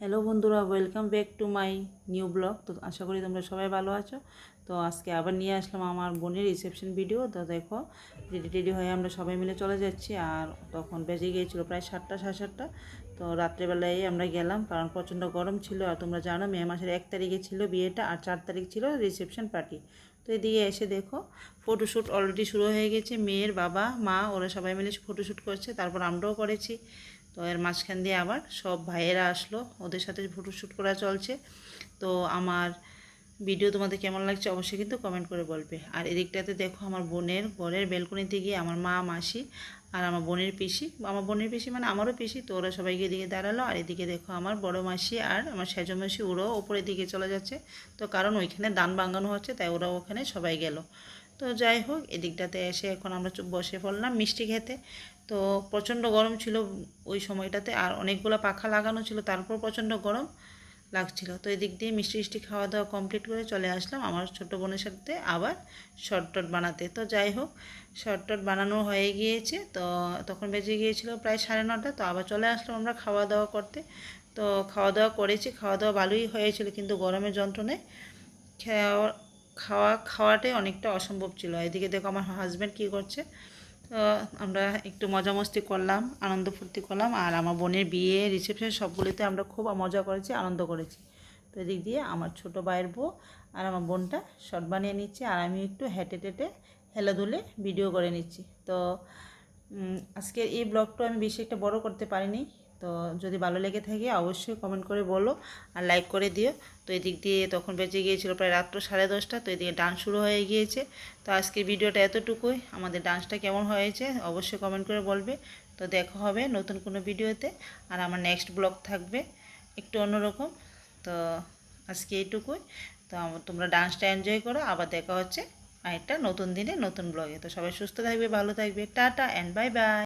Hello বন্ধুরা welcome back to my new blog তো আশা করি তোমরা সবাই ভালো আছো। তো আজকে আবার নিয়ে আসলাম আমার বোনের রিসেপশন ভিডিও তো দেখো রেডি টেডি হয়ে আমরা সবাই মিলে চলে যাচ্ছি। আর তখন বেজে গিয়েছিল প্রায় সাতটা, সাড়ে সাতটা। তো রাত্রেবেলায় আমরা গেলাম, কারণ প্রচণ্ড গরম ছিল। আর তোমরা জানো, মে মাসের এক তারিখে ছিল বিয়েটা, আর চার তারিখ ছিল রিসেপশন পার্টি তো এদিকে এসে দেখো ফটোশ্যুট অলরেডি শুরু হয়ে গেছে। মেয়ের বাবা, মা, ওরা সবাই মিলে ফটোশ্যুট করছে। তারপর আমরাও করেছি। তো এর মাঝখান দিয়ে আবার সব ভাইয়েরা আসলো, ওদের সাথে ফটোশ্যুট করা চলছে। তো আমার ভিডিও তোমাদের কেমন লাগছে অবশ্যই কিন্তু কমেন্ট করে বলবে। আর এদিকটাতে দেখো আমার বোনের ঘরের বেলকনিতে গিয়ে আমার মা, মাসি আর আমার বোনের পিসি। আমার বোনের পিসি মানে আমারও পিসি, তো ওরা সবাইকে এদিকে দাঁড়াল। আর এদিকে দেখো আমার বড় মাসি আর আমার সেজ মাসি, ওরাও ওপরের দিকে চলে যাচ্ছে। তো কারণ ওইখানে দান বাঙানো হচ্ছে, তাই ওরাও ওখানে সবাই গেল। তো যাই হোক, এদিকটাতে এসে এখন আমরা বসে পড়লাম মিষ্টি খেতে। তো প্রচণ্ড গরম ছিল ওই সময়টাতে, আর অনেকগুলো পাখা লাগানো ছিল তারপর প্রচণ্ড গরম লাগছিল। তো এদিক দিয়ে মিষ্টি মিষ্টি খাওয়া দাওয়া কমপ্লিট করে চলে আসলাম আমার ছোট বোনের সাথে আবার শর্টটট বানাতে। তো যাই হোক শর্টটট বানানো হয়ে গিয়েছে, তো তখন বেজে গিয়েছিল প্রায় সাড়ে নটা, তো আবার চলে আসলাম আমরা খাওয়া দাওয়া করতে। তো খাওয়া দাওয়া করেছি খাওয়া দাওয়া ভালোই হয়েছিল, কিন্তু গরমের যন্ত্রণায় খাওয়া খাওয়া, খাওয়াটাই অনেকটা অসম্ভব ছিল। এদিকে দেখো আমার হাজব্যান্ড কী করছে তো আমরা একটু মজা মস্তি করলাম, আনন্দ ফুর্তি করলাম, আর আমার বোনের বিয়ে রিসেপশন সবগুলিতে আমরা খুব মজা করেছি, আনন্দ করেছি। তো এদিক দিয়ে আমার ছোট ভাইয়ের বউ আর আমার বোনটা শর্ট বানিয়ে নিচ্ছে, আর আমি একটু হেঁটে টেটে হেলাধুলে ভিডিও করে নিচ্ছি। তো আজকের এই ব্লগটা আমি বেশি একটা বড় করতে পারিনি তো যদি ভালো লেগে থাকে অবশ্যই কমেন্ট করে বলো আর লাইক করে দিও। তো এদিক দিয়ে তখন বেঁচে গিয়েছিল প্রায় রাত্র সাড়ে দশটা, তো এদিকে ডান্স শুরু হয়ে গিয়েছে। তো আজকের ভিডিওটা এতটুকুই। আমাদের ডান্সটা কেমন হয়েছে অবশ্যই কমেন্ট করে বলবে। তো দেখা হবে নতুন কোনো ভিডিওতে আর আমার নেক্সট ব্লগ থাকবে একটু অন্যরকম। তো আজকে এইটুকুই। তো তোমরা ডান্সটা এনজয় করো। আবার দেখা হচ্ছে আরেকটা নতুন দিনে নতুন ব্লগে তো সবাই সুস্থ থাকবে, ভালো থাকবে। Tata and bye bye